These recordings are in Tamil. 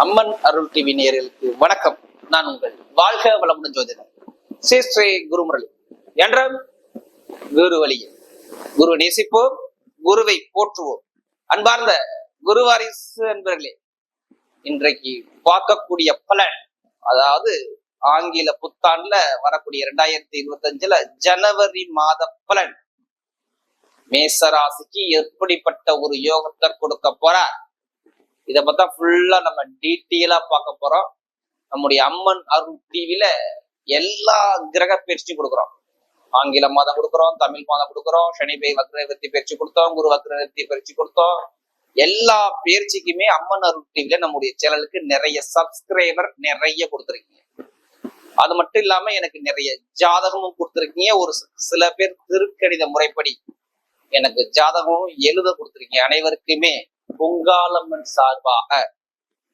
அம்மன் அருள் டிவி நேயர்களுக்கு வணக்கம். நான் உங்கள் வாழ்க வளமுடன் ஜோதிடர். ஸ்ரீ ஸ்ரீ குருமுரளி. என்ற குரு வழியில் குரு நேசிப்போம் குருவை போற்றுவோம். அன்பார்ந்த குருவாரிசு அன்பர்களே இன்றைக்கு பார்க்கக்கூடிய பலன் அதாவது ஆங்கில புத்தாண்டுல வரக்கூடிய இரண்டாயிரத்தி இருபத்தி அஞ்சுல ஜனவரி மாத பலன். மேசராசிக்கு எப்படிப்பட்ட ஒரு யோகத்தை கொடுக்க போறார்? இதை பார்த்தா ஃபுல்லா நம்ம டீட்டெயிலா பார்க்க போறோம். நம்முடைய அம்மன் அருள் டிவில எல்லா கிரக பயிற்சியும் கொடுக்குறோம். ஆங்கில மாதம் கொடுக்குறோம் தமிழ் மாதம் கொடுக்குறோம் சனி பை வக்ரவர்த்தி பயிற்சி கொடுத்தோம் குரு வக்ரவர்த்தி பயிற்சி கொடுத்தோம். எல்லா பயிற்சிக்குமே அம்மன் அருள் டிவில நம்முடைய சேனலுக்கு நிறைய சப்ஸ்கிரைபர் நிறைய கொடுத்துருக்கீங்க. அது மட்டும் இல்லாம எனக்கு நிறைய ஜாதகமும் கொடுத்துருக்கீங்க. ஒரு சில பேர் திருக்கணித முறைப்படி எனக்கு ஜாதகமும் எழுத கொடுத்துருக்கீங்க. அனைவருக்குமே பொங்காலம்மன் சார்பாக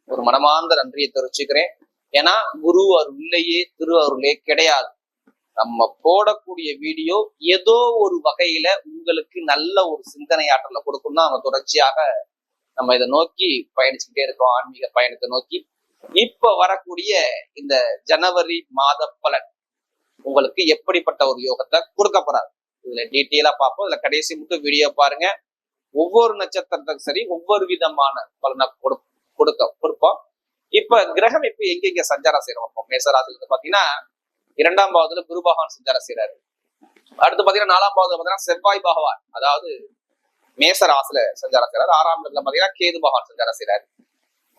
ஒரு மனமார்ந்த நன்றியை தெரிவிச்சுக்கிறேன். ஏன்னா குரு அருள்லையே திரு அருளே கிடையாது. நம்ம போடக்கூடிய வீடியோ ஏதோ ஒரு வகையில உங்களுக்கு நல்ல ஒரு சிந்தனை ஆற்றலை கொடுக்கும் தான் நம்ம தொடர்ச்சியாக நம்ம இதை நோக்கி பயணிச்சுக்கிட்டே இருக்கோம். ஆன்மீக பயணத்தை நோக்கி. இப்ப வரக்கூடிய இந்த ஜனவரி மாத பலன் உங்களுக்கு எப்படிப்பட்ட ஒரு யோகத்தை கொடுக்க போறாரு? இதுல டீட்டெயிலா பார்ப்போம். இதுல கடைசி மட்டும் வீடியோ பாருங்க. ஒவ்வொரு நட்சத்திரத்துக்கும் சரி ஒவ்வொரு விதமான பலனை கொடு கொடுக்க கொடுப்போம். இப்ப கிரகம் இப்ப எங்க எங்க சஞ்சாரம் செய்யறோம்? இப்போ மேசராசில இருந்து பாத்தீங்கன்னா இரண்டாம் பாவத்துல குரு பகவான் சஞ்சாரம் செய்யறாரு அடுத்து பாத்தீங்கன்னா நாலாம் பாவத்துல பாத்தீங்கன்னா செவ்வாய் பகவான் அதாவது மேச ராசில சஞ்சாரம் செய்யறாரு ஆறாம் இடத்துல பாத்தீங்கன்னா கேது பகவான் சஞ்சாரம் செய்யறாரு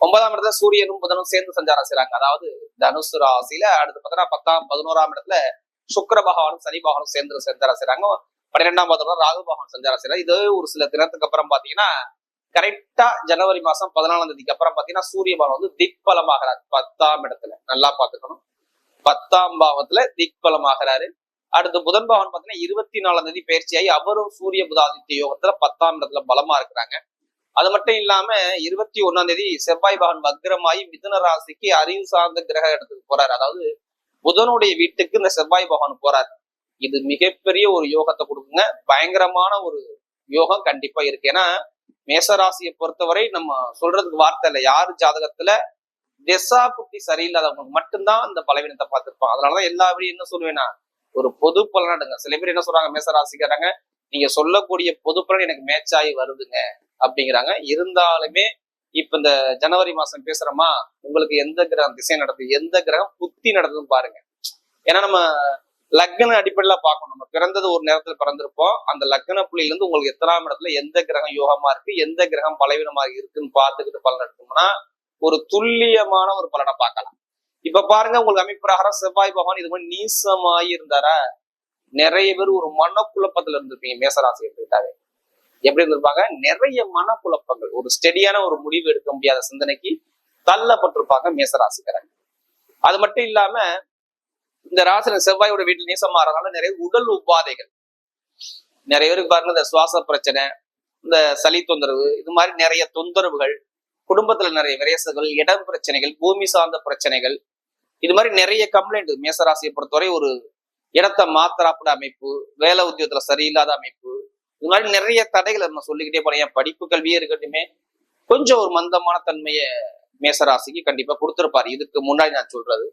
ஒன்பதாம் இடத்துல சூரியனும் புதனும் சேர்ந்து சஞ்சாரம் செய்றாங்க. அதாவது தனுசு ராசியில அடுத்து பாத்தீங்கன்னா பத்தாம் பதினோராம் இடத்துல சுக்கர பகவானும் சனி பகவானும் சேர்ந்து சஞ்சாரம் செய்றாங்க. பன்னிரெண்டாம் பாதத்துல ராகு பகவான் சஞ்சாரம் செய்யறாரு இது ஒரு சில தினத்துக்கு அப்புறம் பாத்தீங்கன்னா கரெக்டா ஜனவரி மாசம் பதினாலாம் தேதிக்கு அப்புறம் பாத்தீங்கன்னா சூரிய பகவான் வந்து திக்பலமாகிறார். பத்தாம் இடத்துல. நல்லா பாத்துக்கணும். பத்தாம் பாவத்துல திக்பலமாகிறாரு. அடுத்து புதன் பகவான் பாத்தீங்கன்னா இருபத்தி நாலாம் தேதி பயிற்சியாகி அவரும் சூரிய புதாதித்ய யோகத்துல பத்தாம் இடத்துல பலமா இருக்கிறாங்க. அது மட்டும் இல்லாம இருபத்தி ஒண்ணாம் தேதி செவ்வாய் பகவான் வக்ரமாயி மிதுன ராசிக்கு அறிவு சார்ந்த கிரக இடத்துக்கு போறாரு. அதாவது புதனுடைய வீட்டுக்கு இந்த செவ்வாய் பகவான் போறாரு. இது மிகப்பெரிய ஒரு யோகத்தை கொடுக்குங்க. பயங்கரமான ஒரு யோகம் கண்டிப்பா இருக்கு. ஏன்னா மேசராசியை பொறுத்தவரை நம்ம சொல்றதுக்கு வார்த்தை இல்லை. யார் ஜாதகத்துல திசா புத்தி சரியில்லாதவங்களுக்கு மட்டும்தான் அந்த பலவீனத்தை பார்த்திருப்பான் அதனாலதான் எல்லா வழியும் என்ன சொல்லுவேன்னா ஒரு பொது பலனாடுங்க சில பேர் என்ன சொல்றாங்க மேசராசிக்காரங்க நீங்க சொல்லக்கூடிய பொது பலன் எனக்கு மேட்சாகி வருதுங்க அப்படிங்கிறாங்க. இருந்தாலுமே இப்ப இந்த ஜனவரி மாசம் பேசுறோமா உங்களுக்கு எந்த கிரகம் திசை நடக்குது எந்த கிரகம் புத்தி நடக்குதுன்னு பாருங்க. ஏன்னா நம்ம லக்ன அடிப்படையில பார்க்கணும். நம்ம பிறந்தது ஒரு நேரத்துல பிறந்திருப்போம். அந்த லக்ன புள்ளியில இருந்து உங்களுக்கு எத்தனாம் இடத்துல எந்த கிரகம் யோகமா இருக்கு எந்த கிரகம் பலவீனமா இருக்குன்னு பார்த்துக்கிட்டு பலன் எடுத்தோம்னா ஒரு துல்லியமான ஒரு பலனை பார்க்கலாம். இப்ப பாருங்க உங்களுக்கு அமைப்பிரகாரம் செவ்வாய் பகவான் இது மாதிரி நீசமாயி இருந்தாரா? நிறைய பேர் ஒரு மனக்குழப்பத்துல இருந்திருப்பீங்க மேசராசி எடுத்துக்கிட்டாவே. எப்படி இருந்திருப்பாங்க? நிறைய மனக்குழப்பங்கள். ஒரு ஸ்டெடியான ஒரு முடிவு எடுக்க முடியாத சிந்தனைக்கு தள்ளப்பட்டிருப்பாங்க மேசராசிக்காரங்க அது மட்டும் இல்லாம இந்த ராசில செவ்வாயோட வீட்டில் நீசம் மாறதுனால நிறைய உடல் உபாதைகள். நிறைய பேருக்கு பாருங்க இந்த சுவாச பிரச்சனை இந்த சளி தொந்தரவு இது மாதிரி நிறைய தொந்தரவுகள் குடும்பத்துல நிறைய விரேசங்கள் இடம் பிரச்சனைகள் பூமி சார்ந்த பிரச்சனைகள் இது மாதிரி நிறைய கம்ப்ளைண்ட் மேசராசியை பொறுத்தவரை ஒரு இடத்த மாத்திராப்பட அமைப்பு வேலை உத்தியோகத்துல சரியில்லாத அமைப்பு இது மாதிரி நிறைய தடைகளை நம்ம சொல்லிக்கிட்டே போறேன் என் படிப்பு கல்வியே இருக்கட்டுமே கொஞ்சம் ஒரு மந்தமான தன்மையை மேசராசிக்கு கண்டிப்பா கொடுத்துருப்பாரு. இதுக்கு முன்னாடி நான் சொல்றது.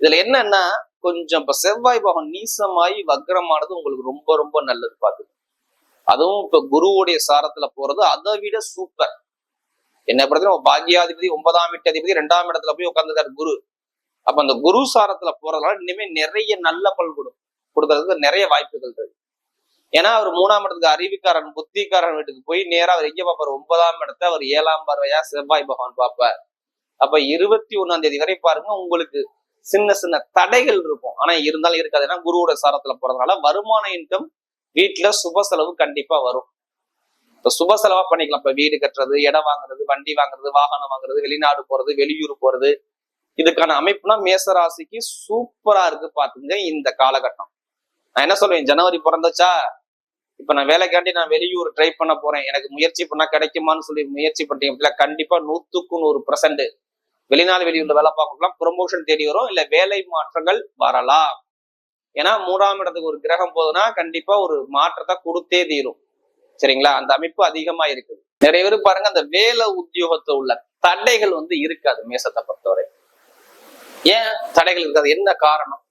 இதுல என்னன்னா கொஞ்சம் இப்ப செவ்வாய் பகவான் நீசமாயி வக்ரமானது உங்களுக்கு ரொம்ப ரொம்ப நல்லது பாத்து அதுவும் இப்ப குருவுடைய சாரத்துல போறது அதை விட சூப்பர் என்ன பொறுத்தவரை பாக்யாதிபதி ஒன்பதாம் வீட்டு அதிபதி ரெண்டாம் இடத்துல போய் உட்காந்துருக்காரு குரு. அப்ப அந்த குரு சாரத்துல போறதுனால இனிமே நிறைய நல்ல பல் கொடு கொடுக்கறதுக்கு நிறைய வாய்ப்புகள் இருக்கு. ஏன்னா அவர் மூணாம் இடத்துக்கு அறிவிக்காரன் புத்திக்காரன் வீட்டுக்கு போய் நேரா அவர் எங்க பார்ப்பாரு? ஒன்பதாம் இடத்த அவர் ஏழாம் பார்வையா செவ்வாய் பகவான் பார்ப்பார். அப்ப இருபத்தி ஒன்னாம் தேதி வரை பாருங்க உங்களுக்கு சின்ன சின்ன தடைகள் இருக்கும். ஆனா இருந்தாலும் இருக்காது. ஏன்னா குருவோட சாரத்துல போறதுனால வருமான இன்கம் வீட்டுல சுப செலவு கண்டிப்பா வரும். இப்ப சுப செலவா பண்ணிக்கலாம். இப்ப வீடு கட்டுறது இடம் வாங்குறது வண்டி வாங்குறது வாகனம் வாங்குறது வெளிநாடு போறது வெளியூர் போறது. இதுக்கான அமைப்புனா மேசராசிக்கு சூப்பரா இருக்கு பாத்துங்க இந்த காலகட்டம். நான் என்ன சொல்லுவேன் ஜனவரி பிறந்துச்சா? இப்ப நான் வேலைக்காண்டி நான் வெளியூர் ட்ரை பண்ண போறேன். எனக்கு முயற்சி பண்ணா கிடைக்குமான்னு சொல்லி முயற்சி பண்ணிட்டீங்க கண்டிப்பா நூத்துக்கு நூறு பர்சன்ட் வெளிநாள் வெளியூர்ல வேலை பார்க்கலாம் ப்ரொமோஷன் தேடி வரும். இல்ல வேலை மாற்றங்கள் வரலாம். ஏன்னா மூணாம் இடத்துக்கு ஒரு கிரகம் போகுதுன்னா கண்டிப்பா ஒரு மாற்றத்தை கொடுத்தே தீரும். சரிங்களா? அந்த அமைப்பு அதிகமா இருக்குது. நிறைய பேர் பாருங்க அந்த வேலை உத்தியோகத்துல உள்ள தடைகள் வந்து இருக்காது மேசத்தை பொறுத்தவரை. ஏன்? தடைகள் இருக்காது. என்ன காரணம்?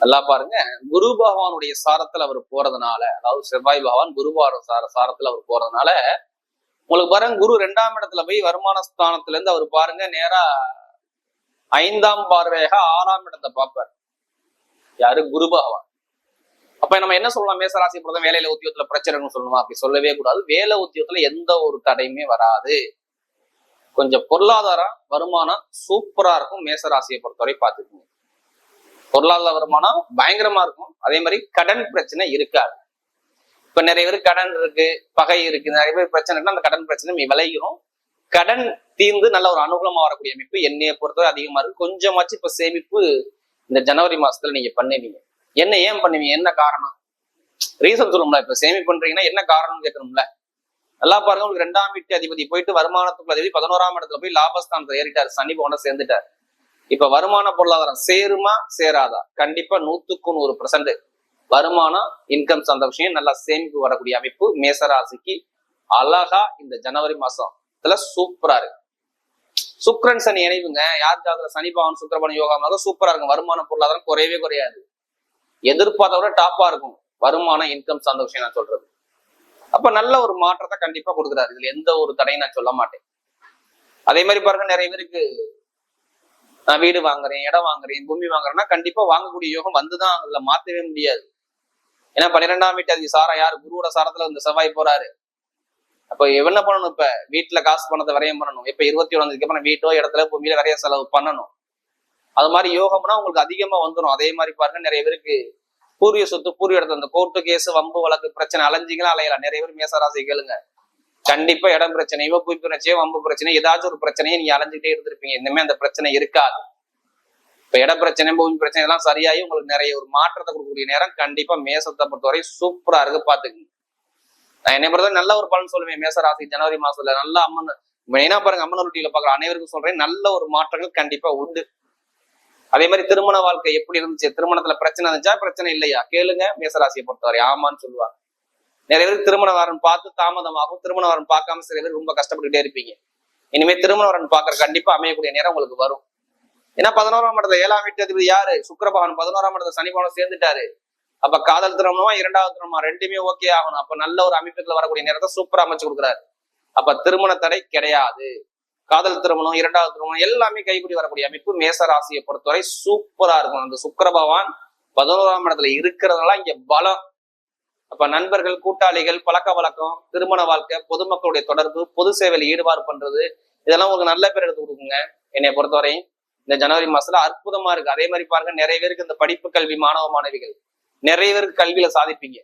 நல்லா பாருங்க. குரு பகவானுடைய சாரத்துல அவர் போறதுனால அதாவது செவ்வாய் பகவான் குருபார சார சாரத்துல அவர் போறதுனால உங்களுக்கு பாருங்க குரு ரெண்டாம் இடத்துல போய் வருமான ஸ்தானத்துல இருந்து அவர் பாருங்க நேரா ஐந்தாம் பார்வையாக ஆறாம் இடத்தை பார்ப்பார். யாரு? குரு பகவான். அப்ப நம்ம என்ன சொல்லலாம்? மேசராசி பொறுத்த வேலையில உத்தியோகத்துல பிரச்சனைன்னு சொல்லணுமா? அப்படி சொல்லவே கூடாது. வேலை உத்தியோகத்துல எந்த ஒரு தடையுமே வராது. கொஞ்சம் பொருளாதாரம் வருமானம் சூப்பரா இருக்கும் மேசராசியை பொறுத்தவரை பார்த்துக்கோங்க. பொருளாதார வருமானம் பயங்கரமா இருக்கும். அதே மாதிரி கடன் பிரச்சனை இருக்காது. இப்ப நிறைய பேர் கடன் இருக்கு பகை இருக்கு நிறைய பேர் பிரச்சனை அந்த கடன் பிரச்சனை விளையும். கடன் தீர்ந்து நல்ல ஒரு அனுகூலமா வரக்கூடிய அமைப்பு என்னைய பொறுத்தவரை அதிகமா இருக்கு. கொஞ்சமாச்சு இப்ப சேமிப்பு இந்த ஜனவரி மாசத்துல நீங்க பண்ணுவீங்க என்ன ஏன் பண்ணுவீங்க? என்ன காரணம்? ரீசன் சொல்லணும்ல இப்ப சேமிப்பு பண்றீங்கன்னா என்ன காரணம் கேட்கணும்ல? நல்லா பாருங்க உங்களுக்கு ரெண்டாம் வீட்டு அதிபதி போயிட்டு வருமானத்துக்கு அதிபதி பதினோராம் இடத்துல போய் லாபஸ்தானத்துல ஏறிட்டாரு. சனி போன சேர்ந்துட்டார். இப்ப வருமான பொருளாதாரம் சேருமா சேராதா? கண்டிப்பா நூத்துக்கு நூறு பர்சன்ட் வருமானம் இன்கம் அந்த விஷயம் நல்லா சேமிப்பு வரக்கூடிய அமைப்பு மேசராசிக்கு அழகா இந்த ஜனவரி மாசம். இதுல சூப்பரா இருக்கு. சுக்ரன் சனி இணைவுங்க. யார் ஜாதகம் சனி பவன் சுக்கரபவன் யோகமாக சூப்பரா இருக்கும். வருமான பொருளாதாரம் குறையவே குறையாது. எதிர்பார்த்த விட டாப்பா இருக்கும். வருமானம் இன்கம் சார்ந்த விஷயம் நான் சொல்றது. அப்ப நல்ல ஒரு மாற்றத்தை கண்டிப்பா கொடுக்குறாரு. இதுல எந்த ஒரு தடையும் நான் சொல்ல மாட்டேன். அதே மாதிரி பாருங்க நிறைய பேருக்கு நான் வீடு வாங்குறேன் இடம் வாங்குறேன் பூமி வாங்குறேன்னா கண்டிப்பா வாங்கக்கூடிய யோகம் வந்துதான். அதுல மாத்தவே முடியாது. ஏன்னா பன்னிரெண்டாம் வீட்டு அது சாரம் யார்? குருவோட சாரத்துல இந்த செவ்வாய் போறாரு. அப்ப என்ன பண்ணணும் இப்ப? வீட்டுல காசு பணத்தை விரயம் பண்ணணும். இப்ப இருபத்தி ஒண்ணாந்தேதிக்கு அப்புறம் வீட்டோ இடத்துல பூமியில விரைய செலவு பண்ணணும். அது மாதிரி யோகம்னா உங்களுக்கு அதிகமா வந்துடும் அதே மாதிரி பாருங்க நிறைய பேருக்கு பூர்வீக சொத்து பூர்வீக இடத்துல இந்த கோர்ட்டு கேஸ் வம்பு வழக்கு பிரச்சனை அலைஞ்சிங்களா அலையலாம் நிறைய பேர் மேசராசி கேளுங்க. கண்டிப்பா இடம் பிரச்சனையோ பூ பிரச்சனையோ வம்பு பிரச்சனையோ ஏதாச்சும் ஒரு பிரச்சனையை நீங்க அலைஞ்சிட்டே இருந்திருப்பீங்க. இனிமே அந்த பிரச்சனை இருக்காது. இப்ப இட பிரச்சனை பூமி பிரச்சனை எல்லாம் சரியாகி உங்களுக்கு நிறைய ஒரு மாற்றத்தை கொடுக்கக்கூடிய நேரம் கண்டிப்பா மேசத்தை பொறுத்தவரை சூப்பரா இருக்கு பாத்துக்கங்க நான் என்னை பொறுத்த நல்ல ஒரு பலன் சொல்லுவேன். மேசராசி ஜனவரி மாசத்துல நல்ல அம்மன் மெயினா பாருங்க அம்மன் ரொட்டியில பாக்குற அனைவருக்கும் சொல்றேன் நல்ல ஒரு மாற்றங்கள் கண்டிப்பா உண்டு. அதே மாதிரி திருமண வாழ்க்கை எப்படி இருந்துச்சு? திருமணத்துல பிரச்சனை இருந்துச்சா? பிரச்சனை இல்லையா? கேளுங்க மேசராசியை பொறுத்தவரை. ஆமான்னு சொல்லுவாங்க. நிறைய பேருக்கு திருமண வரன் பார்த்து தாமதமாகும் திருமண வரன் பார்க்காம சில பேர் ரொம்ப கஷ்டப்பட்டுட்டே இருப்பீங்க. இனிமே திருமண வரன் பாக்குற கண்டிப்பா அமையக்கூடிய நேரம் உங்களுக்கு வரும். ஏன்னா பதினோராம் இடத்துல ஏழாம் வீட்டு அதிபதி யாரு? சுக்கரபகவான். பதினோராம் இடத்துல சனி சேர்ந்துட்டாரு. அப்ப காதல் திருமணமா இரண்டாவது திறமா ரெண்டுமே ஓகே ஆகணும். அப்ப நல்ல ஒரு அமைப்புகள் வரக்கூடிய நேரத்தை சூப்பரா அமைச்சு கொடுக்குறாரு. அப்ப திருமண தடை கிடையாது. காதல் திருமணம் இரண்டாவது திருமணம் எல்லாமே கைகூடி வரக்கூடிய அமைப்பு மேச ராசியை பொறுத்தவரை சூப்பரா இருக்கும். அந்த சுக்கர பகவான் பதினோராம் இடத்துல இருக்கிறதுனால இங்க பலம். அப்ப நண்பர்கள் கூட்டாளிகள் பழக்க வழக்கம் திருமண வாழ்க்கை பொதுமக்களுடைய தொடர்பு பொது சேவையில் ஈடுபாடு பண்றது இதெல்லாம் உங்களுக்கு நல்ல பேர் எடுத்து கொடுக்குங்க. என்னை பொறுத்தவரையும் இந்த ஜனவரி மாசத்துல அற்புதமா இருக்கு. அதே மாதிரி பாருங்க நிறைய பேருக்கு இந்த படிப்பு கல்வி மாணவ மாணவிகள். நிறைய பேருக்கு கல்வியில சாதிப்பீங்க.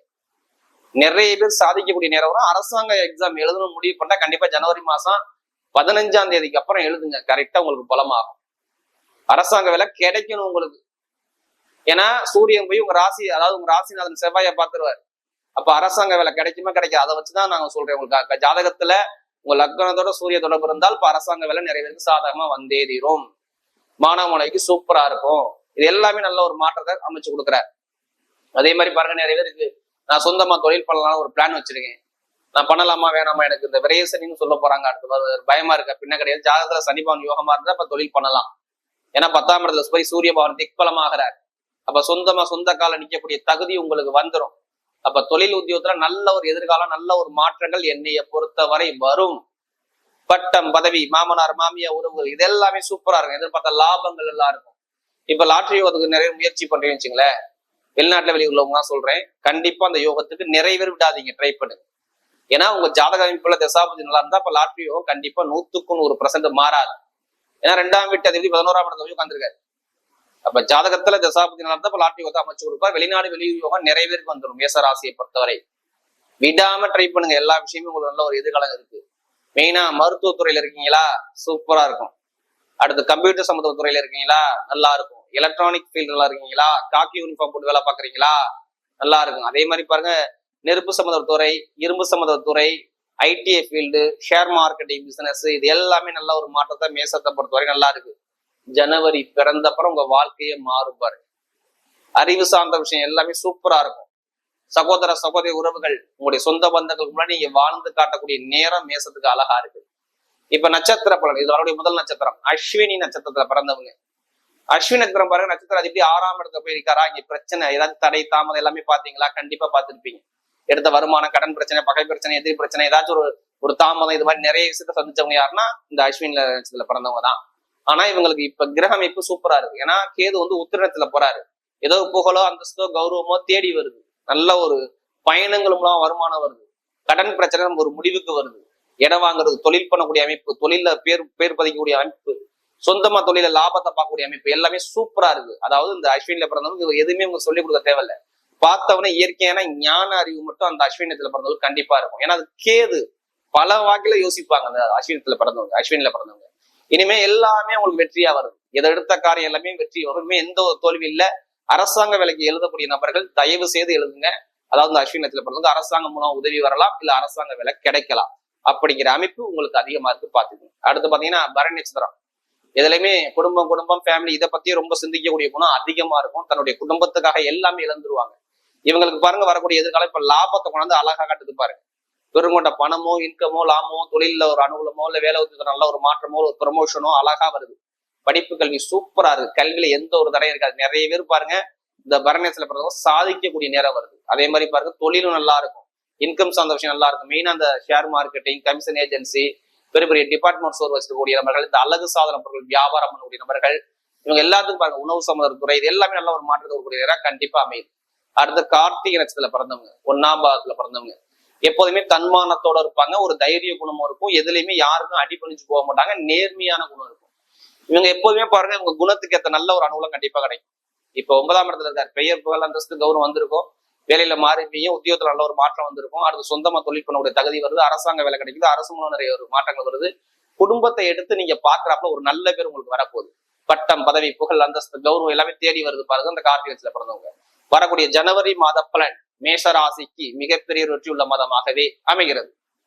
நிறைய பேர் சாதிக்கக்கூடிய நேரம் அரசாங்க எக்ஸாம் எழுதணும் முடிவு பண்ணா கண்டிப்பா ஜனவரி மாசம் பதினஞ்சாம் தேதிக்கு அப்புறம் எழுதுங்க. கரெக்டா உங்களுக்கு பலமாகும். அரசாங்க வேலை கிடைக்கணும் உங்களுக்கு. ஏன்னா சூரியன் போய் உங்க ராசி அதாவது உங்க ராசிநாதன் செவ்வாயை பார்த்துருவாரு. அப்ப அரசாங்க வேலை கிடைக்குமா கிடைக்காது? அதை வச்சுதான் நாங்க சொல்றேன் உங்களுக்கு. ஜாதகத்துல உங்க லக்னத்தோட சூரிய தொடர்பு இருந்தால் இப்ப அரசாங்க வேலை நிறைய பேருக்கு சாதகமா வந்தே தீரும். மாணவ மாணவிக்கு சூப்பரா இருக்கும். இது எல்லாமே நல்ல ஒரு மாற்றத்தை அமைச்சு கொடுக்குறாரு. அதே மாதிரி பாருங்க நிறைய பேருக்கு நான் சொந்தமா தொழில் பண்ணலாம் ஒரு பிளான் வச்சிருக்கேன். நான் பண்ணலாமா வேணாமா எனக்கு இந்த விரையசனின்னு சொல்ல போறாங்க. அடுத்து பயமா இருக்க. பின்ன கிடையாது. ஜாதகத்துல சனிபவன் யோகமா இருந்தா அப்ப தொழில் பண்ணலாம். ஏன்னா பத்தாம் இடத்துல போய் சூரிய பவன் திக்பலமாகிறார். அப்ப சொந்தமா சொந்த கால நிக்கக்கூடிய தகுதி உங்களுக்கு வந்துடும் அப்ப தொழில் உத்தியோகத்துல நல்ல ஒரு எதிர்காலம் நல்ல ஒரு மாற்றங்கள் என்னைய பொறுத்தவரை வரும். பட்டம் பதவி மாமனார் மாமியா உறவுகள் இது எல்லாமே சூப்பரா இருக்கும். எதிர்பார்த்த லாபங்கள் எல்லாம் இருக்கும். இப்ப லாட்டரி யோகத்துக்கு நிறைய முயற்சி பண்றீங்கன்னு வச்சுங்களேன் வெளிநாட்டுல வெளியே உள்ளவங்க தான் சொல்றேன் கண்டிப்பா அந்த யோகத்துக்கு நிறைவேற விடாதீங்க ட்ரை பண்ணுங்க. ஏன்னா உங்க ஜாதக அமைப்புல தசாபதி நல்லா இருந்தா அப்ப லாட்ரி யோகம் கண்டிப்பா நூத்துக்கு நூறு பர்சன்ட் மாறாது. ஏன்னா ரெண்டாம் வீட்டு அதிபதி பதினோராம் இடத்துல உட்காந்துருக்காரு அப்ப ஜாதகத்துல தசாபதி நல்லா இருந்தா அப்ப லாட்ரி யோகத்தை அமைச்சு கொடுப்பார். வெளிநாடு வெளியூர் யோகம் நிறைய பேருக்கு வந்துடும் மேச ராசியை பொறுத்தவரை. விடாம ட்ரை பண்ணுங்க எல்லா விஷயமும் உங்களுக்கு நல்ல ஒரு எதிர்காலம் இருக்கு. மெயினா மருத்துவத்துறையில இருக்கீங்களா? சூப்பரா இருக்கும். அடுத்து கம்ப்யூட்டர் சம்மந்த துறையில இருக்கீங்களா? நல்லா இருக்கும். எலக்ட்ரானிக் ஃபீல்டுல இருக்கீங்களா? காக்கி யூனிஃபார்ம் போட்டு வேலை பாக்குறீங்களா நல்லா இருக்கும். அதே மாதிரி பாருங்க நெருப்பு சம்மந்த துறை இரும்பு சம்மந்த துறை ITI field share marketing business இது எல்லாமே நல்ல ஒரு மாற்றத்தை மேசத்தை பொறுத்தவரை நல்லா இருக்கு. ஜனவரி பிறந்தப்பறம் உங்க வாழ்க்கையே மாறும் பாரு அறிவு சார்ந்த விஷயம் எல்லாமே சூப்பரா இருக்கும். சகோதர சகோதரி உறவுகள் உங்களுடைய சொந்த பந்தங்களுக்கு முன்னாடி நீங்க வாழ்ந்து காட்டக்கூடிய நேரம் மேசத்துக்கு அழகா இருக்கு. இப்ப நட்சத்திர பலன் இது அவருடைய முதல் நட்சத்திரம். அஸ்வினி நட்சத்திரத்துல பிறந்தவங்க. அஸ்வினி நட்சத்திரம் பாருங்க நட்சத்திரம் அது எப்படி ஆறாம் இடத்துல போய் இருக்காரா இங்க பிரச்சனை ஏதாவது தடை தாமதம் எல்லாமே பாத்தீங்களா? கண்டிப்பா பார்த்திருப்பீங்க எடுத்த வருமானம் கடன் பிரச்சனை பகை பிரச்சனை எதிரி பிரச்சனை ஏதாச்சும் ஒரு ஒரு தாமதம் இது மாதிரி நிறைய விஷயத்த சந்திச்சவங்க யாருன்னா இந்த அஸ்வினி நட்சத்திரத்துல பிறந்தவங்க தான் ஆனா இவங்களுக்கு இப்ப கிரக அமைப்பு சூப்பரா இருக்கு. ஏன்னா கேது வந்து உத்திரத்துல போறாரு. ஏதோ புகழோ அந்தஸ்தோ கௌரவமோ தேடி வருது. நல்ல ஒரு பயணங்கள் மூலம் வருமானம் வருது. கடன் பிரச்சனை ஒரு முடிவுக்கு வருது. இடம் வாங்குறது தொழில் பண்ணக்கூடிய அமைப்பு தொழில பேர் பேர் பதிக்கக்கூடிய அமைப்பு சொந்தமா தொழில லாபத்தை பார்க்கக்கூடிய அமைப்பு எல்லாமே சூப்பரா இருக்கு. அதாவது இந்த அஸ்வினில பிறந்தவங்க எதுவுமே உங்களுக்கு சொல்லிக் கொடுக்க தேவையில்ல. பார்த்தவனே இயற்கையான ஞான அறிவு மட்டும் அந்த அஸ்வினத்துல பிறந்தவங்க கண்டிப்பா இருக்கும். ஏன்னா அது கேது. பல வாக்கில யோசிப்பாங்க அந்த அஸ்வினத்துல பிறந்தவங்க அஸ்வினில பிறந்தவங்க. இனிமே எல்லாமே உங்களுக்கு வெற்றியா வருது. எதை எடுத்த காரியம் எல்லாமே வெற்றி வரும். எந்த ஒரு தோல்வி இல்ல. அரசாங்க வேலைக்கு எழுதக்கூடிய நபர்கள் தயவு செய்து எழுதுங்க. அதாவது இந்த அஸ்வினத்துல பிறந்தவங்க அரசாங்கம் மூலம் உதவி வரலாம் இல்ல அரசாங்க வேலை கிடைக்கலாம். அப்படிங்கிற அமைப்பு உங்களுக்கு அதிகமா இருக்கு பாத்துக்கோங்க அடுத்து பாத்தீங்கன்னா பரணி நட்சத்திரம். எதுலையுமே குடும்பம் குடும்பம் ஃபேமிலி இதை பத்தி ரொம்ப சிந்திக்கக்கூடிய குணம் அதிகமா இருக்கும். தன்னுடைய குடும்பத்துக்காக எல்லாமே இழந்துருவாங்க. இவங்களுக்கு பாருங்க வரக்கூடிய எதிர்காலம் இப்ப லாபத்தை கொண்டாந்து அழகா காட்டுது பாருங்க. பெருங்கொண்ட பணமோ இன்கமோ லாபமோ தொழில ஒரு அனுகூலமோ இல்ல வேலை நல்ல ஒரு மாற்றமோ ஒரு ப்ரமோஷனோ அழகா வருது. படிப்பு கல்வி சூப்பரா இருக்கு கல்வியில எந்த ஒரு தடையும் இருக்காது. நிறைய பேர் பாருங்க இந்த பரணேசில பிறந்தவங்க சாதிக்கக்கூடிய நேரம் வருது. அதே மாதிரி பாருங்க தொழிலும் நல்லா இருக்கும். இன்கம் சார்ந்த விஷயம் நல்லா இருக்கும். மெயினா அந்த ஷேர் மார்க்கெட்டிங் கமிஷன் ஏஜென்சி பெரிய பெரிய டிபார்ட்மெண்ட் ஸ்டோர் வச்சிருக்கக்கூடிய நபர்கள் இந்த அழகு சாதன பொருட்கள் வியாபாரம் பண்ணக்கூடிய நபர்கள் இவங்க எல்லாத்துக்கும் பாருங்க உணவு சம்மந்த துறை இது எல்லாமே நல்ல ஒரு மாற்றத்தை வரக்கூடிய நேரம் கண்டிப்பா அமையுது. அடுத்து கார்த்திகை நட்சத்திரத்துல பிறந்தவங்க ஒன்னாம் பாகத்துல பிறந்தவங்க எப்போதுமே தன்மானத்தோட இருப்பாங்க. ஒரு தைரிய குணமும் இருக்கும். எதுலையுமே யாருக்கும் அடிபணிஞ்சு போக மாட்டாங்க. நேர்மையான குணம் இருக்கும். இவங்க எப்போதுமே பாருங்க இவங்க குணத்துக்கு ஏத்த நல்ல ஒரு அனுகூலம் கண்டிப்பா கிடைக்கும். இப்ப ஒன்பதாம் இடத்துல இருக்கார். பெயர் புகழ் அந்தஸ்து கௌரவம் வந்திருக்கும். வேலையில மாறிப்பையும் உத்தியோகத்துல நல்ல ஒரு மாற்றம் வந்திருக்கும். அடுத்து சொந்தமா தொழில் பண்ணக்கூடிய தகுதி வருது. அரசாங்க வேலை கிடைக்குது. அரசு மூலம் நிறைய ஒரு மாற்றங்கள் வருது. குடும்பத்தை எடுத்து நீங்க பாக்குறாப்புல ஒரு நல்ல பேர் உங்களுக்கு வரப்போகுது. பட்டம் பதவி புகழ் அந்தஸ்து கௌரவம் எல்லாமே தேடி வருது பாருங்க அந்த கார்த்திகத்துல பிறந்தவங்க. வரக்கூடிய ஜனவரி மாத பலன் மேஷ ராசிக்கு மிகப்பெரிய வெற்றி உள்ள மாதமாகவே அமைகிறது.